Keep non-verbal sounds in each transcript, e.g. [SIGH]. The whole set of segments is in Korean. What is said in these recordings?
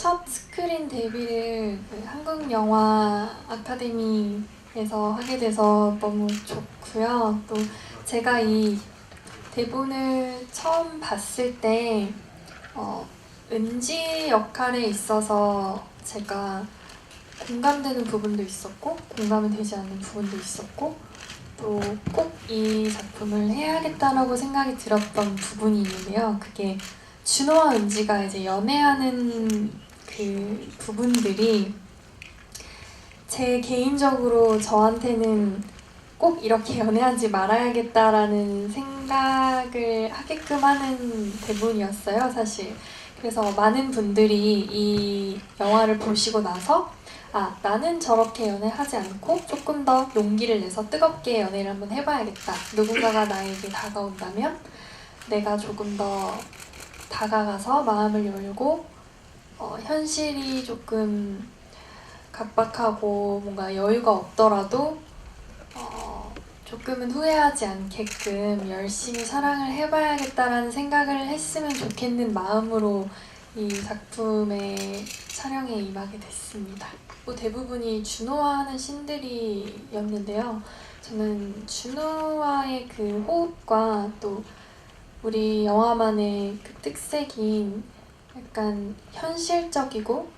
첫 스크린 데뷔를 그 한국 영화 아카데미에서 하게 돼서 너무 좋고요. 또 제가 이 대본을 처음 봤을 때 어, 은지 역할에 있어서 제가 공감되는 부분도 있었고 공감이 되지 않는 부분도 있었고 또 꼭 이 작품을 해야겠다라고 생각이 들었던 부분이 있는데요. 그게 준호와 은지가 이제 연애하는 그 부분들이 제 개인적으로 저한테는 꼭 이렇게 [LAUGHS] 연애하지 말아야겠다라는 생각을 하게끔 하는 대본이었어요, 사실. 그래서 많은 분들이 이 영화를 보시고 나서 아, 나는 저렇게 연애하지 않고 조금 더 용기를 내서 뜨겁게 연애를 한번 해봐야겠다. 누군가가 나에게 다가온다면 내가 조금 더 다가가서 마음을 열고 어, 현실이 조금 각박하고 뭔가 여유가 없더라도 어, 조금은 후회하지 않게끔 열심히 사랑을 해봐야겠다라는 생각을 했으면 좋겠는 마음으로 이 작품의 촬영에 임하게 됐습니다. 뭐 대부분이 준호와 하는 신들이었는데요. 저는 준호와의 그 호흡과 또 우리 영화만의 그 특색인 약간 현실적이고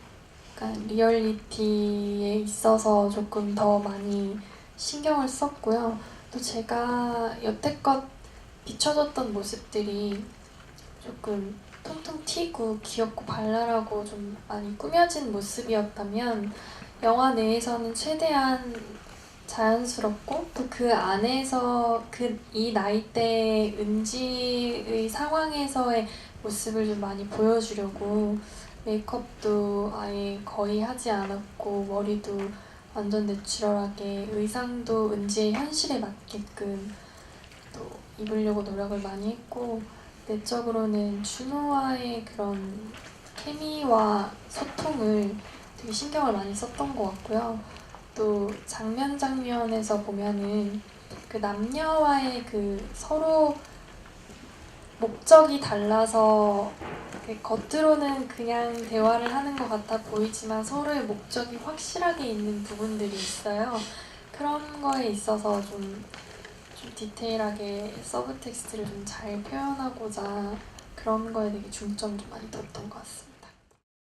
약간 리얼리티에 있어서 조금 더 많이 신경을 썼고요. 또 제가 여태껏 비춰줬던 모습들이 조금 통통 튀고 귀엽고 발랄하고 좀 많이 꾸며진 모습이었다면 영화 내에서는 최대한 자연스럽고 또 그 안에서 그 이 나이대 은지의 상황에서의 모습을 좀 많이 보여주려고 메이크업도 아예 거의 하지 않았고 머리도 완전 내추럴하게 의상도 은지의 현실에 맞게끔 또 입으려고 노력을 많이 했고 내적으로는 준호와의 그런 케미와 소통을 되게 신경을 많이 썼던 것 같고요. 또 장면 장면에서 보면은 그 남녀와의 그 서로 목적이 달라서 그 겉으로는 그냥 대화를 하는 것 같아 보이지만 서로의 목적이 확실하게 있는 부분들이 있어요. 그런 거에 있어서 좀, 좀 디테일하게 서브 텍스트를 좀 잘 표현하고자 그런 거에 되게 중점 좀 많이 뒀던 것 같습니다.